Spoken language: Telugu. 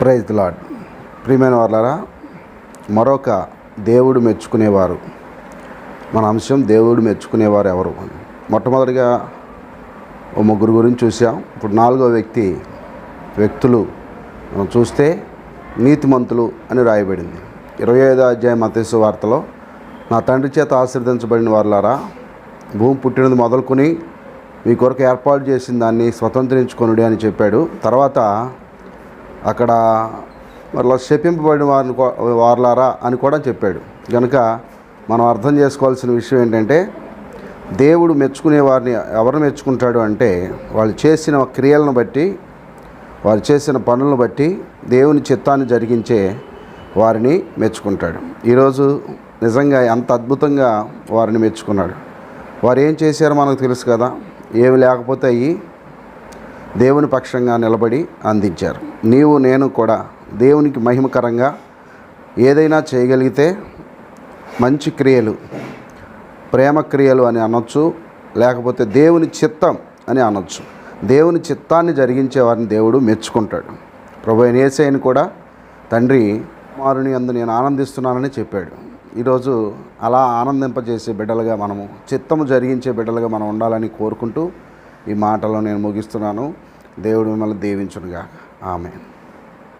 ప్రైజ్ లాడ్ ప్రియమైన వాళ్ళరా మరొక దేవుడు మెచ్చుకునేవారు. మన అంశం దేవుడు మెచ్చుకునేవారు ఎవరు? మొట్టమొదటిగా ఓ ముగ్గురు గురించి చూసాం ఇప్పుడు నాలుగో వ్యక్తి వ్యక్తులు మనం చూస్తే నీతిమంతులు అని రాయబడింది. ఇరవై ఐదో అధ్యాయం మతేసు వార్తలో నా తండ్రి చేత ఆశీర్దించబడిన వాళ్ళారా భూమి పుట్టినది మొదలుకొని మీ కొరకు ఏర్పాటు చేసిన దాన్ని స్వతంత్రించుకొనుడి అని చెప్పాడు. తర్వాత అక్కడ మరలా శపింపబడిన వారిని కూ- వారలారా అని కూడా చెప్పాడు. కనుక మనం అర్థం చేసుకోవాల్సిన విషయం ఏంటంటే దేవుడు మెచ్చుకునే వారిని ఎవరు మెచ్చుకుంటాడు అంటే వాళ్ళు చేసిన క్రియలను బట్టి వారు చేసిన పనులను బట్టి దేవుని చిత్తాన్ని జరిగించే వారిని మెచ్చుకుంటాడు. ఈరోజు నిజంగా ఎంత అద్భుతంగా వారిని మెచ్చుకున్నాడు. వారు ఏం చేశారో మనకు తెలుసు కదా. ఏమి లేకపోతే అయ్యి దేవుని పక్షంగా నిలబడి అందించారు. నీవు నేను కూడా దేవునికి మహిమకరంగా ఏదైనా చేయగలిగితే మంచి క్రియలు ప్రేమ క్రియలు అని అనొచ్చు లేకపోతే దేవుని చిత్తం అని అనొచ్చు. దేవుని చిత్తాన్ని జరిగించే వారిని దేవుడు మెచ్చుకుంటాడు. ప్రభు అయిన కూడా తండ్రి కుమారుని అందు నేను ఆనందిస్తున్నానని చెప్పాడు. ఈరోజు అలా ఆనందింపజేసే బిడ్డలుగా మనము చిత్తము జరిగించే బిడ్డలుగా మనం ఉండాలని కోరుకుంటూ ఈ మాటలో నేను ముగిస్తున్నాను. దేవుడు మిమ్మల్ని దీవించునుగా ఆమె